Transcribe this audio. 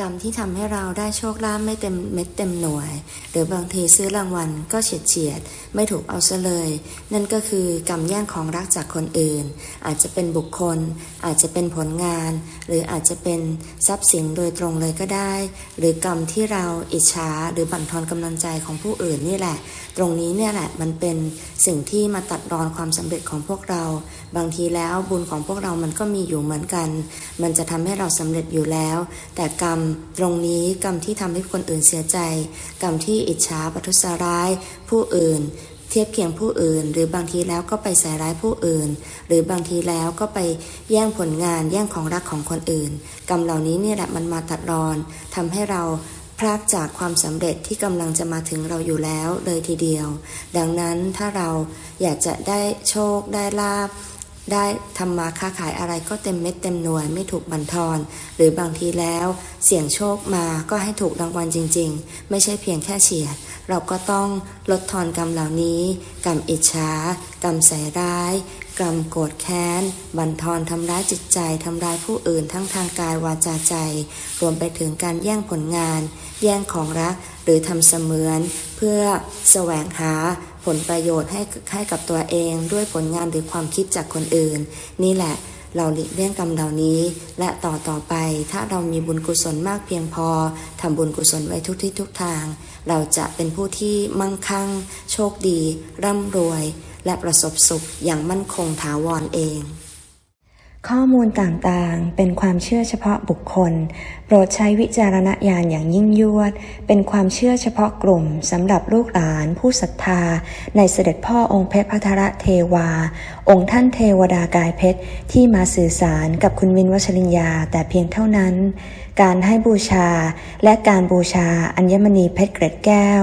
กรรมที่ทำให้เราได้โชคลาภไม่เต็มเม็ดเต็มหน่วย หรือบางทีซื้อรางวัลก็เฉียดเฉียดไม่ถูกเอาซะเลย นั่นก็คือกรรมแย่งของรักจากคนอื่น อาจจะเป็นบุคคล อาจจะเป็นผลงาน หรืออาจจะเป็นทรัพย์สินโดยตรงเลยก็ได้ หรือกรรมที่เราอิจฉาหรือบั่นทอนกำลังใจของผู้อื่นนี่แหละ ตรงนี้เนี่ยแหละมันเป็นสิ่งที่มาตัดรอนความสำเร็จของพวกเรา บางทีแล้วบุญของพวกเรามันก็มีอยู่เหมือนกัน มันจะทำให้เราสำเร็จอยู่แล้ว แต่กรรมตรงนี้กรรมที่ทำให้คนอื่นเสียใจ กรรมที่อิจฉาประทุษร้าย ผู้อื่น เทียบเคียงผู้อื่น หรือบางทีแล้วก็ไปใส่ร้ายผู้อื่น หรือบางทีแล้วก็ไปแย่งผลงานแย่งของรักของคนอื่น กรรมเหล่านี้เนี่ยแหละมันมาตัดรอนทำให้เราพรากจากความสำเร็จที่กำลังจะมาถึงเราอยู่แล้วเลยทีเดียว ดังนั้นถ้าเราอยากจะได้โชคได้ลาบ ได้ทำมาค้าขายอะไรก็เต็มเม็ดเต็มหน่วยไม่ถูกบั่นทอน หรือบางทีแล้ว เสี่ยงโชคมาก็ให้ถูกรางวัลจริง ๆ ไม่ใช่เพียงแค่เฉียด เราก็ต้องลดทอนกรรมเหล่านี้ กรรมอิจฉากรรมใส่ร้าย กรรมโกรธแค้น บั่นทอนทำร้ายจิตใจทำร้ายผู้อื่นทั้งทางกายวาจาใจ รวมไปถึงการแย่งผลงาน แย่งของรักหรือทำเสมือน เพื่อแสวงหา ผลประโยชน์ให้ให้กับตัวเองด้วยผลงานหรือความคิดจากคนอื่น นี่แหละเราหลีกเลี่ยงกรรมเหล่านี้ และต่อต่อไปถ้าเรามีบุญกุศลมากเพียงพอทำบุญกุศลไว้ทุกที่ทุกทาง เราจะเป็นผู้ที่มั่งคั่ง โชคดี ร่ำรวย และประสบสุขอย่างมั่นคงถาวรเอง ข้อมูลต่างๆ เป็นความเชื่อเฉพาะบุคคล โปรดใช้วิจารณญาณอย่างยิ่งยวด เป็นความเชื่อเฉพาะกลุ่มสำหรับลูกหลานผู้ศรัทธา ในเสด็จพ่อองค์เพชรพัทรเทวา องค์ท่านเทวดากายเพชร ที่มาสื่อสารกับคุณวินวัชรินยาแต่เพียงเท่านั้น การให้บูชาและการบูชาอัญมณีเพชรเกร็ดแก้ว